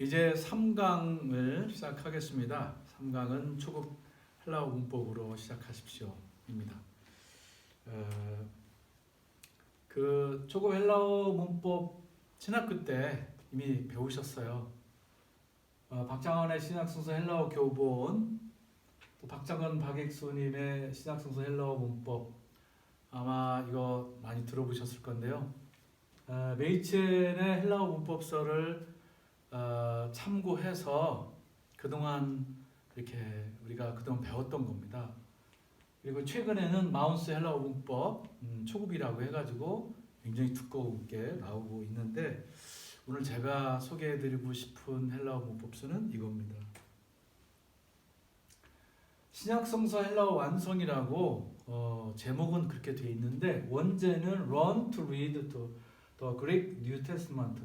이제 3강을 시작하겠습니다. 3강은 초급 헬라어 문법으로 시작하십시오입니다. 어, 그 초급 헬라어 문법 신학교 때 이미 배우셨어요. 어, 박장원의 신학성서 헬라어 교본, 또 박장원 박익수님의 신학성서 헬라어 문법 아마 이거 많이 들어보셨을 건데요. 어, 메이첸의 헬라어 문법서를 어, 참고해서 그동안 이렇게 우리가 그동안 배웠던 겁니다. 그리고 최근에는 마운스 헬라어 문법 음, 초급이라고 해가지고 굉장히 두껍게 나오고 있는데 오늘 제가 소개해드리고 싶은 헬라어 문법서는 이겁니다. 신약성서 헬라어 완성이라고 어, 제목은 그렇게 돼 있는데 원제는 Run to read to the Greek New Testament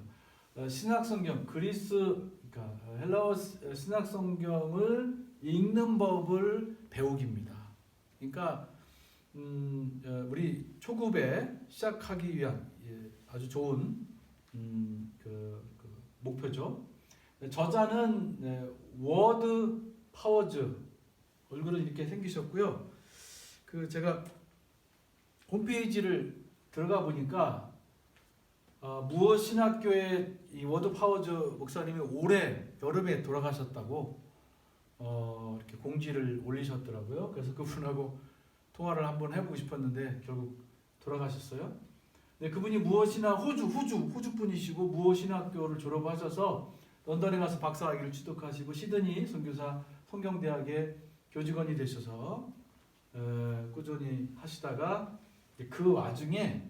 어, 신약성경 그리스 그러니까 헬라어 시- 신약 성경을 읽는 법을 배우기입니다. 그러니까 음, 어, 우리 초급에 시작하기 위한 예, 아주 좋은 음, 그, 그 목표죠. 저자는 네, 워드 파워즈 얼굴은 이렇게 생기셨고요. 그 제가 홈페이지를 들어가 보니까 어, 무엇 신학교의 이 워드 파워즈 목사님이 올해 여름에 돌아가셨다고 어, 이렇게 공지를 올리셨더라고요. 그래서 그분하고 통화를 한번 해보고 싶었는데 결국 돌아가셨어요. 네, 그분이 무엇이나 호주 호주 호주 분이시고 무엇신학교를 졸업하셔서 런던에 가서 박사학위를 취득하시고 시드니 선교사 성경대학의 교직원이 되셔서 에, 꾸준히 하시다가 그 와중에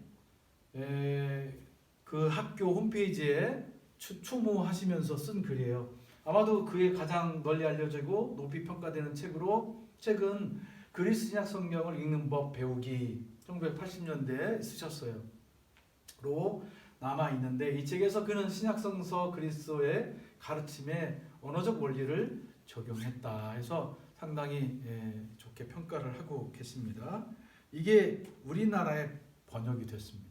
에, 그 학교 홈페이지에 추, 추모하시면서 쓴 글이에요. 아마도 그게 가장 널리 알려지고 높이 평가되는 책으로 책은 그리스 신약 성경을 읽는 법 배우기 1980년대에 쓰셨어요. 로 남아 있는데 이 책에서 그는 신약 성서 그리스도의 가르침에 언어적 원리를 적용했다 해서 상당히 예, 좋게 평가를 하고 계십니다. 이게 우리나라에 번역이 됐습니다.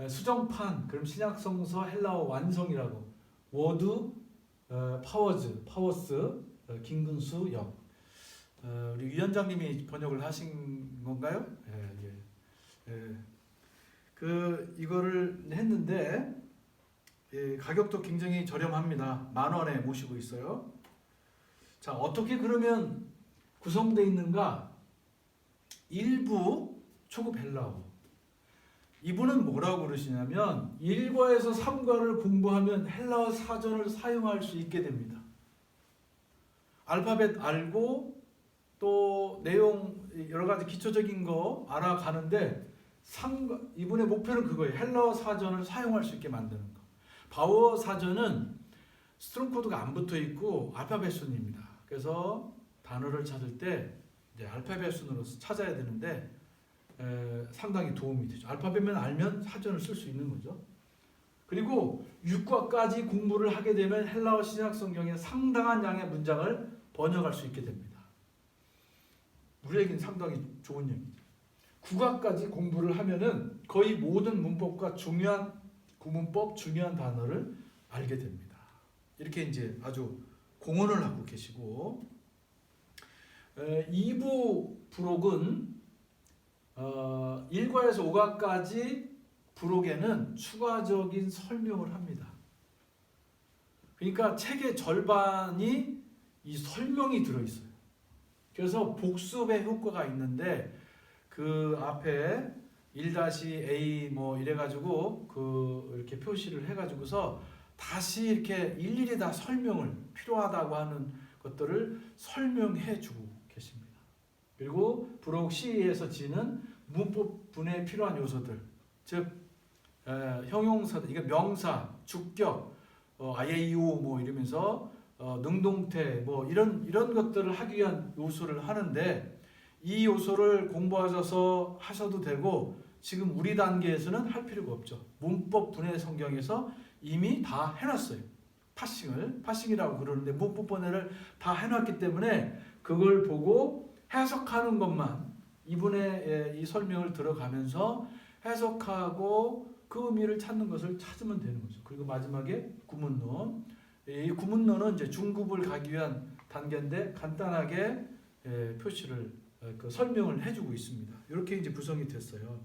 에, 수정판 그럼 신약성서 헬라어 완성이라고 워드 어, 파워즈 파워스 어, 김근수 역 어, 우리 위원장님이 번역을 하신 건가요? 예, 예. 예. 그 이거를 했는데 예, 가격도 굉장히 저렴합니다. 만 원에 모시고 있어요. 자 어떻게 그러면 구성되어 있는가? 일부 초급 헬라어. 이분은 뭐라고 그러시냐면 1과에서 3과를 공부하면 헬라어 사전을 사용할 수 있게 됩니다. 알파벳 알고 또 내용 여러 가지 기초적인 거 알아가는데 상과, 이분의 목표는 그거예요. 헬라어 사전을 사용할 수 있게 만드는 거. 바워 사전은 스트롱 코드가 안 붙어 있고 알파벳 순입니다. 그래서 단어를 찾을 때 이제 알파벳 순으로 찾아야 되는데 에, 상당히 도움이 되죠. 알파벳만 알면 사전을 쓸 수 있는 거죠. 그리고 6과까지 공부를 하게 되면 헬라어 신약 성경의 상당한 양의 문장을 번역할 수 있게 됩니다. 우리에게는 상당히 좋은 얘기죠. 9과까지 공부를 하면은 거의 모든 문법과 중요한 구문법, 중요한 단어를 알게 됩니다. 이렇게 이제 아주 공헌을 하고 계시고 에, 2부 부록은 어, 1과에서 5과까지 부록에는 추가적인 설명을 합니다. 그러니까 책의 절반이 이 설명이 들어 있어요. 그래서 복습의 효과가 있는데 그 앞에 1-A 뭐 이래 가지고 그 이렇게 표시를 해 가지고서 다시 이렇게 일일이 다 설명을 필요하다고 하는 것들을 설명해 주고 계십니다. 그리고 부록 C에서 지는 문법 분에 필요한 요소들, 즉 에, 형용사들, 이거 명사, 주격, 어, 아예이오 뭐 이러면서 어, 능동태 뭐 이런 이런 것들을 하기 위한 요소를 하는데 이 요소를 공부하셔서 하셔도 되고 지금 우리 단계에서는 할 필요가 없죠. 문법 분해 성경에서 이미 다 해놨어요. 파싱을 파싱이라고 그러는데 문법 분해를 다 해놨기 때문에 그걸 보고 해석하는 것만 이분의 예, 이 설명을 들어가면서 해석하고 그 의미를 찾는 것을 찾으면 되는 거죠. 그리고 마지막에 구문론. 이 구문론은 이제 중급을 가기 위한 단계인데 간단하게 예, 표시를 어, 그 설명을 해주고 있습니다. 이렇게 이제 구성이 됐어요.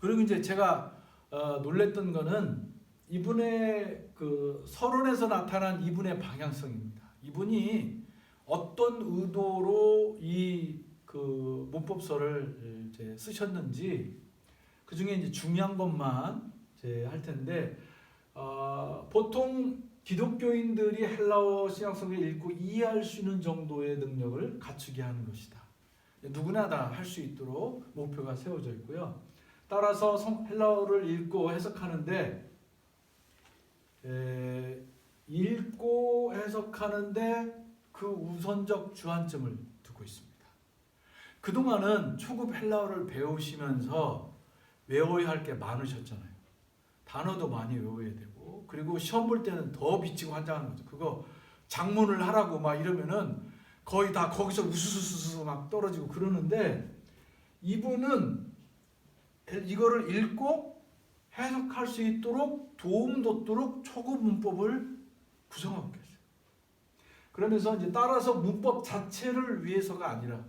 그리고 이제 제가 어, 놀랬던 거는 이분의 그 서론에서 나타난 이분의 방향성입니다. 이분이 어떤 의도로 이 그 문법서를 이제 쓰셨는지 그 중에 이제 중요한 것만 이제 할 텐데 어, 보통 기독교인들이 헬라어 신약성경 읽고 이해할 수 있는 정도의 능력을 갖추게 하는 것이다. 누구나 다 할 수 있도록 목표가 세워져 있고요. 따라서 성- 헬라어를 읽고 해석하는데 에, 읽고 해석하는데 그 우선적 주안점을 두고 있습니다. 그동안은 초급 헬라어를 배우시면서 외워야 할 게 많으셨잖아요. 단어도 많이 외워야 되고 그리고 시험 볼 때는 더 미치고 환장하는 거죠. 그거 작문을 하라고 막 이러면은 거의 다 거기서 우수수수수 막 떨어지고 그러는데 이분은 이거를 읽고 해석할 수 있도록 도움 돋도록 초급 문법을 구성하고 계세요. 그러면서 이제 따라서 문법 자체를 위해서가 아니라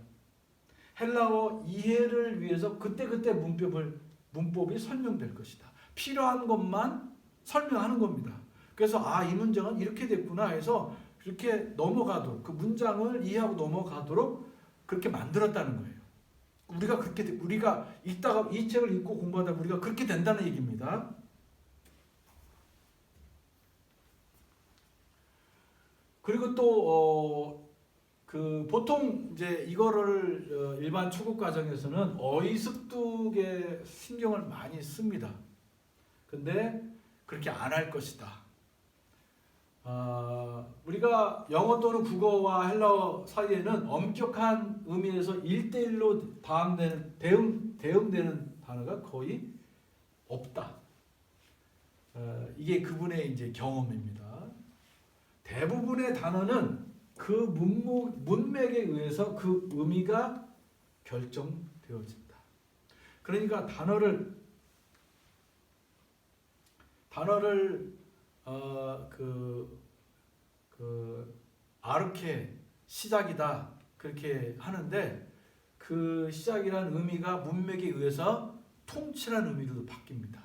헬라어 이해를 위해서 그때그때 문법을 문법이 설명될 것이다. 필요한 것만 설명하는 겁니다. 그래서 아 이 문장은 이렇게 됐구나 해서 그렇게 넘어가도록 그 문장을 이해하고 넘어가도록 그렇게 만들었다는 거예요. 우리가 그렇게 돼- 우리가 읽다가 이 책을 읽고 공부하다 우리가 그렇게 된다는 얘기입니다. 그리고 또 어, 그 보통 이제 이거를 어, 일반 초급 과정에서는 어휘 습득에 신경을 많이 씁니다. 근데 그렇게 안 할 것이다. 아, 우리가 영어 또는 국어와 헬라어 사이에는 엄격한 의미에서 1대1로 대응되는, 대응, 대응되는 단어가 거의 없다. 어, 이게 그분의 이제 경험입니다. 대부분의 단어는 그 문목, 문맥에 의해서 그 의미가 결정되어진다. 그러니까 단어를 단어를 어 그 그 아르케 시작이다 그렇게 하는데 그 시작이라는 의미가 문맥에 의해서 통치라는 의미로 바뀝니다.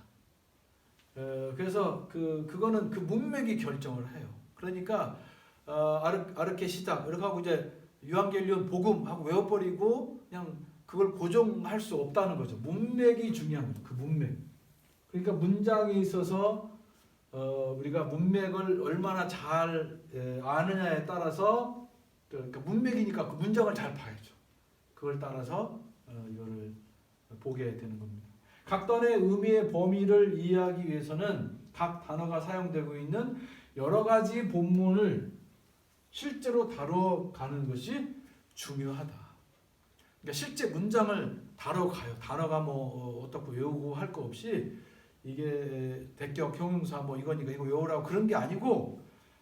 어, 그래서 그 그거는 그 문맥이 결정을 해요. 그러니까 어, 아르 아르케 시작 이렇게 하고 이제 유한겔리온 복음 하고 외워버리고 그냥 그걸 고정할 수 없다는 거죠. 문맥이 중요한 거죠. 그 문맥. 그러니까 문장에 있어서 어, 우리가 문맥을 얼마나 잘 에, 아느냐에 따라서 그러니까 문맥이니까 그 문장을 잘 봐야죠. 그걸 따라서 어, 이거를 보게 되는 겁니다. 각 단어의 의미의 범위를 이해하기 위해서는 각 단어가 사용되고 있는 여러 가지 본문을 실제로 다뤄가는 것이 중요하다. 그러니까 실제 문장을 다뤄가요. 단어가 뭐 어떻고 외우고 할 거 없이 이게 대격 형용사 뭐 이거니까 이거 외우라고 그런 게 아니고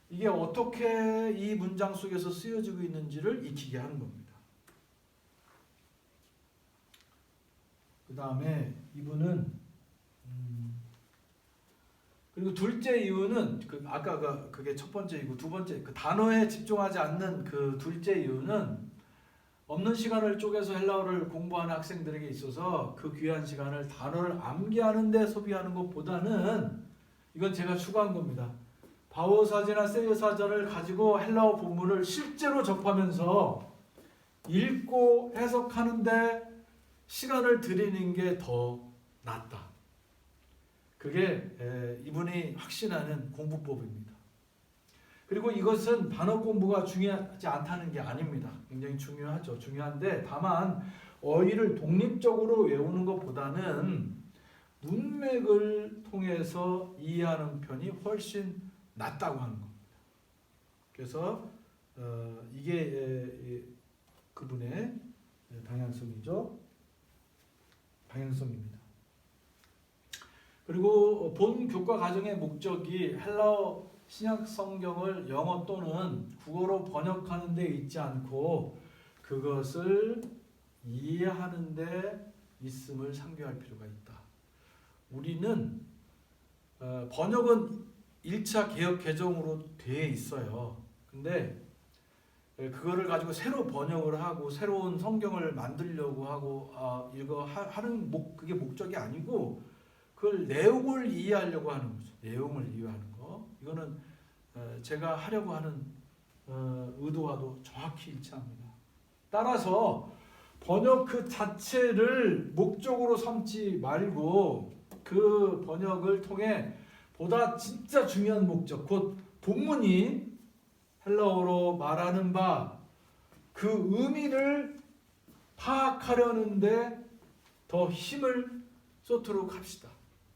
이게 어떻게 이 문장 속에서 쓰여지고 있는지를 익히게 하는 겁니다. 그 다음에 이분은 음, 그리고 둘째 이유는 그 아까 그 그게 첫 번째이고 두 번째 그 단어에 집중하지 않는 그 둘째 이유는 없는 시간을 쪼개서 헬라어를 공부하는 학생들에게 있어서 그 귀한 시간을 단어를 암기하는 데 소비하는 것보다는 이건 제가 추가한 겁니다. 바오 사제나 세이어 사전을 가지고 헬라어 본문을 실제로 접하면서 읽고 해석하는데 시간을 들이는 게 더 낫다. 그게 에, 이분이 확신하는 공부법입니다. 그리고 이것은 단어 공부가 중요하지 않다는 게 아닙니다. 굉장히 중요하죠. 중요한데 다만 어휘를 독립적으로 외우는 것보다는 문맥을 통해서 이해하는 편이 훨씬 낫다고 하는 겁니다. 그래서 어, 이게 에, 에, 그분의 방향성이죠. 방향성입니다. 그리고 본 교과 과정의 목적이 헬라어 신약 성경을 영어 또는 국어로 번역하는 데 있지 않고 그것을 이해하는 데 있음을 상기할 필요가 있다. 우리는 어, 번역은 1차 개혁 개정으로 돼 있어요. 근데 예, 그거를 가지고 새로 번역을 하고 새로운 성경을 만들려고 하고 아, 이거 하, 하는 목 그게 목적이 아니고 그걸 내용을 이해하려고 하는 거죠. 내용을 이해하는 거. 이거는 어, 제가 하려고 하는 어, 의도와도 정확히 일치합니다. 따라서 번역 그 자체를 목적으로 삼지 말고 그 번역을 통해 보다 진짜 중요한 목적, 곧 본문이 헬라어로 말하는 바 그 의미를 파악하려는데 더 힘을 쏟도록 합시다.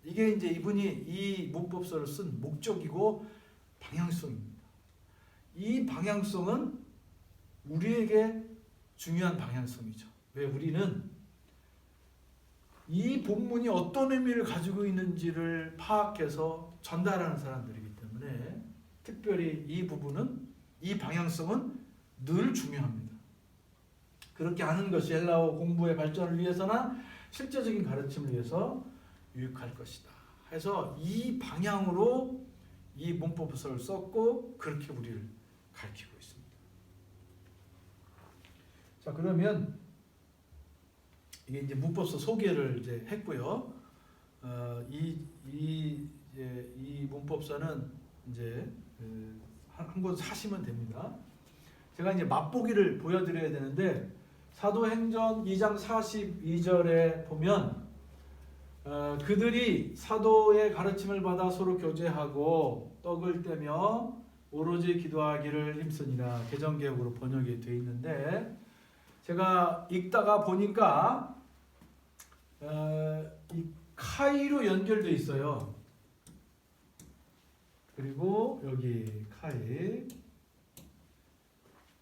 이게 이제 이분이 이 문법서를 쓴 목적이고 방향성입니다. 이 방향성은 우리에게 중요한 방향성이죠. 왜 우리는 이 본문이 어떤 의미를 가지고 있는지를 파악해서 전달하는 사람들이기 때문에 특별히 이 부분은 이 방향성은 늘 중요합니다. 그렇게 하는 것이 헬라어 공부의 발전을 위해서나 실제적인 가르침을 위해서 유익할 것이다. 해서 이 방향으로 이 문법서를 썼고 그렇게 우리를 가르치고 있습니다. 자 그러면 이게 이제 문법서 소개를 이제 했고요. 어, 이, 이, 이제 이 문법서는 이제 그, 한권 사시면 됩니다. 제가 이제 맛보기를 보여드려야 되는데 사도행전 2장 42절에 보면 어, 그들이 사도의 가르침을 받아 서로 교제하고 떡을 떼며 오로지 기도하기를 힘쓰니라 개정 개혁으로 번역이 되어 있는데 제가 읽다가 보니까 어, 이 카이로 연결돼 있어요. 그리고 여기 카이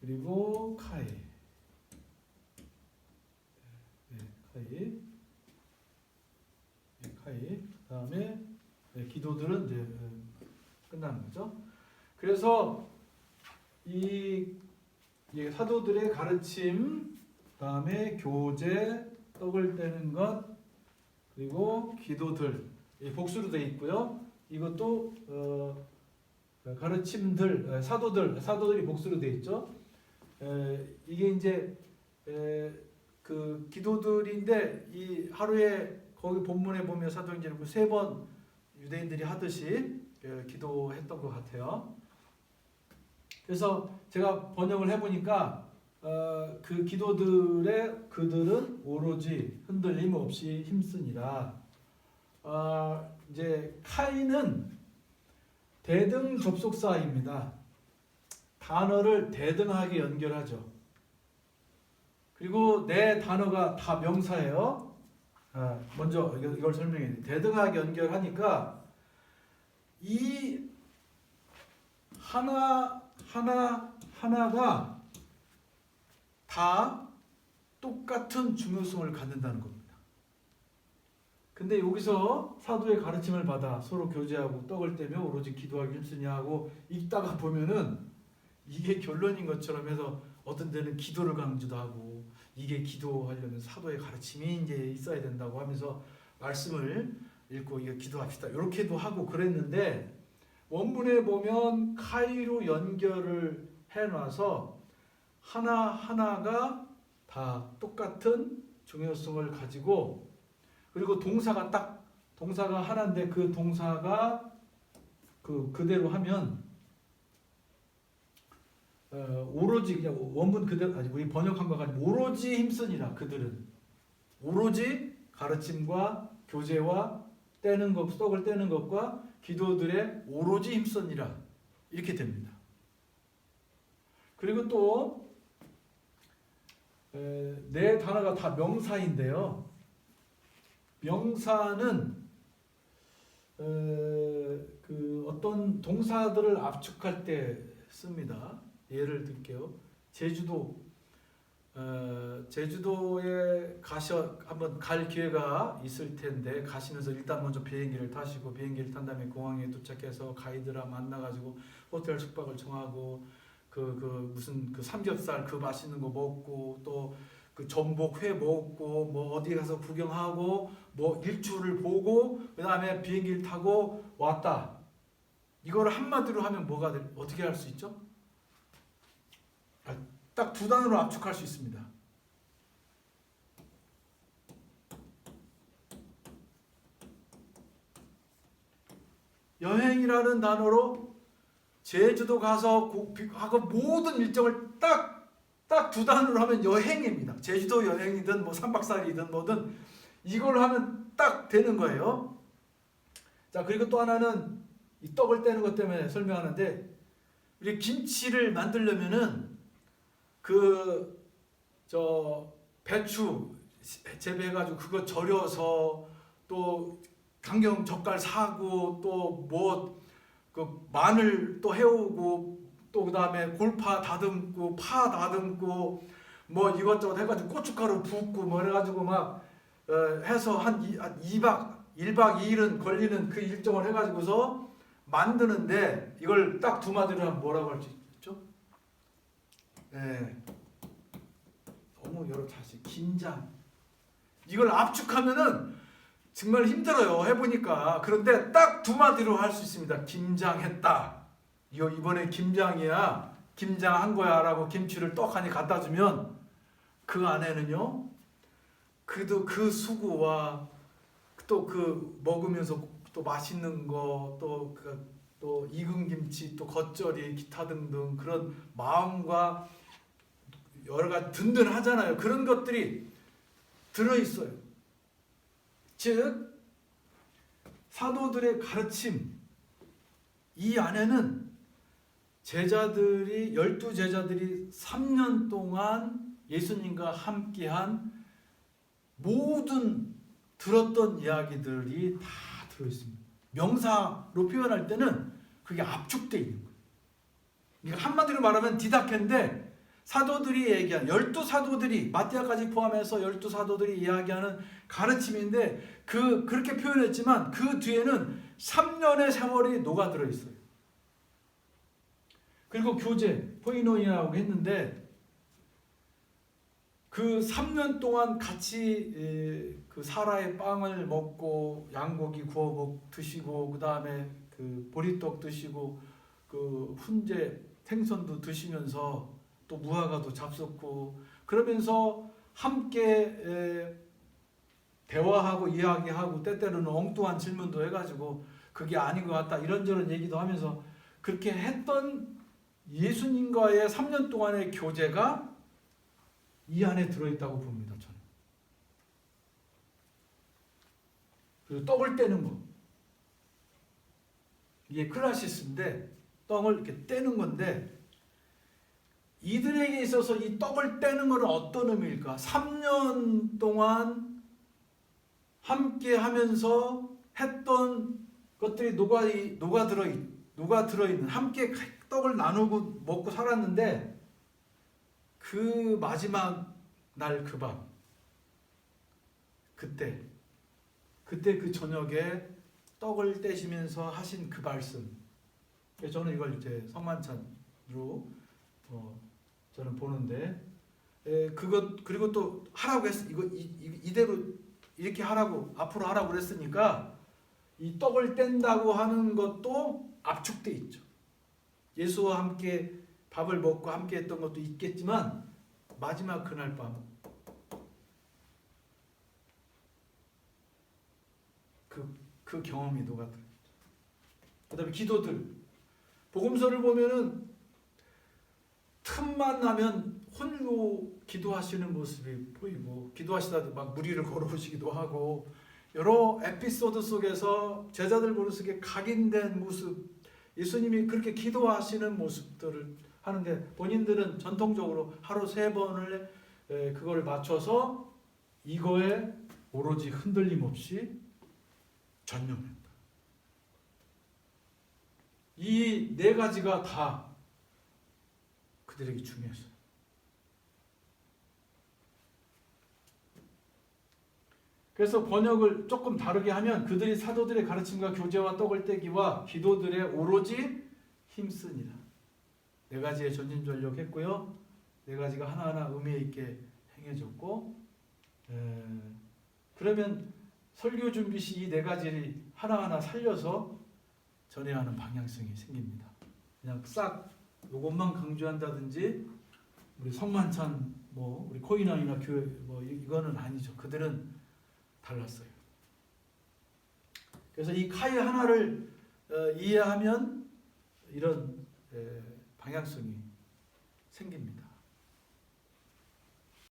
그리고 카이 네, 카이 네, 카이 그 다음에 네, 기도들은 이제 어, 끝나는 거죠. 그래서 이이 사도들의 가르침, 다음에 교제, 떡을 떼는 것, 그리고 기도들 이 복수로 되어 있고요. 이것도 어, 가르침들, 에, 사도들, 사도들이 복수로 되어 있죠. 에, 이게 이제 에, 그 기도들인데 이 하루에 거기 본문에 보면 사도행전을 세번 유대인들이 하듯이 에, 기도했던 것 같아요. 그래서 제가 번역을 해보니까 어, 그 기도들의 그들은 오로지 흔들림 없이 힘쓰니라. 어, 이제 카인은 대등 접속사입니다. 단어를 대등하게 연결하죠. 그리고 내 단어가 다 명사예요. 아, 먼저 이걸, 설명해. 대등하게 연결하니까 이 하나 하나 하나가 다 똑같은 중요성을 갖는다는 겁니다. 근데 여기서 사도의 가르침을 받아 서로 교제하고 떡을 떼며 오로지 기도하기 힘쓰냐 하고 읽다가 보면은 이게 결론인 것처럼 해서 어떤 데는 기도를 강조도 하고 이게 기도하려면 사도의 가르침이 이제 있어야 된다고 하면서 말씀을 읽고 이거 기도합시다. 이렇게도 하고 그랬는데 원문에 보면 카이로 연결을 해놔서 하나 하나가 다 똑같은 중요성을 가지고 그리고 동사가 딱 동사가 하나인데 그 동사가 그 그대로 하면 어, 오로지 그냥 원문 그대로 아니 우리 번역한 거 가지고 오로지 힘쓰니라 그들은 오로지 가르침과 교제와 떼는 것 떡을 떼는 것과 기도들의 오로지 힘쓰니라 이렇게 됩니다. 그리고 또네 단어가 다 명사인데요. 명사는 에, 그 어떤 동사들을 압축할 때 씁니다. 예를 들게요. 제주도 어, 제주도에 가셔 한번 갈 기회가 있을 텐데 가시면서 일단 먼저 비행기를 타시고 비행기를 탄 다음에 공항에 도착해서 가이드랑 만나가지고 호텔 숙박을 정하고 그, 그 무슨 그 삼겹살 그 맛있는 거 먹고 또 그 전복 회 먹고 뭐 어디 가서 구경하고 뭐 일출을 보고 그 다음에 비행기를 타고 왔다. 이거를 한마디로 하면 뭐가 될, 어떻게 할 수 있죠? 아, 딱두 단어로 압축할 수 있습니다. 여행이라는 단어로 제주도 가서 하고 모든 일정을 딱 딱 두 단어로 하면 여행입니다. 제주도 여행이든 뭐 3박 4일이든 뭐든 이걸 하면 딱 되는 거예요. 자, 그리고 또 하나는 이 떡을 떼는 것 때문에 설명하는데 우리 김치를 만들려면은 그 저 배추 재배해 가지고 그거 절여서 또 강경 젓갈 사고 또 뭐 그 마늘 또 해오고 또 그다음에 골파 다듬고 파 다듬고 뭐 이것저것 해가지고 고춧가루 붓고 뭐 해가지고 막 어, 해서 한, 이, 한 2박 1박 2일은 걸리는 그 일정을 해가지고서 만드는데 이걸 딱 두 마디로 하면 뭐라고 할수 네. 너무 여러 다시 긴장. 이걸 압축하면은 정말 힘들어요. 해보니까. 그런데 딱 두 마디로 할 수 있습니다. 김장했다. 이거 이번에 김장이야. 김장한 거야 라고 김치를 떡하니 갖다 주면 그 안에는요. 그도 그 수고와 또 그 먹으면서 또 맛있는 거또그 또 익은 김치 또 겉절이 기타 등등 그런 마음과 여러 가지 든든하잖아요. 그런 것들이 들어 있어요. 즉 사도들의 가르침 이 안에는 제자들이 열두 제자들이 3년 동안 예수님과 함께한 모든 들었던 이야기들이 다 들어 있습니다. 명사로 표현할 때는 그게 압축돼 있는 거예요. 그러니까 한마디로 말하면 디다케인데 사도들이 얘기한 열두 사도들이 마티아까지 포함해서 열두 사도들이 이야기하는 가르침인데 그 그렇게 표현했지만 그 뒤에는 3년의 세월이 녹아들어 있어요. 그리고 교제 포이노이라고 했는데 그 3년 동안 같이 에, 그 사라의 빵을 먹고 양고기 구워 먹 드시고 그 다음에 그 보리떡 드시고 그 훈제 생선도 드시면서 또 무화과도 잡섰고 그러면서 함께 에, 대화하고 이야기하고 때때로는 엉뚱한 질문도 해가지고 그게 아닌 것 같다 이런저런 얘기도 하면서 그렇게 했던 예수님과의 3년 동안의 교제가 이 안에 들어있다고 봅니다 저는. 그리고 떡을 떼는 거 이게 클라시스인데 떡을 이렇게 떼는 건데 이들에게 있어서 이 떡을 떼는 것은 어떤 의미일까? 3년 동안 함께 하면서 했던 것들이 녹아 녹아 들어 녹아 들어 있는 함께 떡을 나누고 먹고 살았는데 그 마지막 날 그 밤 그때 그때 그 저녁에 떡을 떼시면서 하신 그 말씀 저는 이걸 이제 성만찬으로 어, 저는 보는데 에, 그것 그리고 또 하라고 했 이거 이, 이, 이 대로 이렇게 하라고 앞으로 하라고 그랬으니까 이 떡을 뗀다고 하는 것도 압축돼 있죠. 예수와 함께 밥을 먹고 함께 했던 것도 있겠지만 마지막 그날 밤 그, 그 경험이 녹아들어. 그 다음에 기도들. 복음서를 보면은 틈만 나면 홀로 기도하시는 모습이 보이고 기도하시다도 막 무리를 걸어오시기도 하고 여러 에피소드 속에서 제자들 보는 속에 각인된 모습 예수님이 그렇게 기도하시는 모습들을 하는데 본인들은 전통적으로 하루 세 번을 에, 그걸 맞춰서 이거에 오로지 흔들림 없이 전념했다. 이 네 가지가 다 그들에게 중요했어요. 그래서 번역을 조금 다르게 하면 그들이 사도들의 가르침과 교제와 떡을 떼기와 기도들의 오로지 힘쓰니라. 네 가지의 전진전력했고요. 네 가지가 하나하나 의미 있게 행해졌고 에, 그러면 설교 준비 시 이 네 가지를 하나하나 살려서 전해야 하는 방향성이 생깁니다. 그냥 싹 요것만 강조한다든지 우리 성만찬 뭐 우리 코인원이나 교회 뭐 이- 이거는 아니죠. 그들은 달랐어요. 그래서 이 카이 하나를 어, 이해하면 이런 에, 방향성이 생깁니다.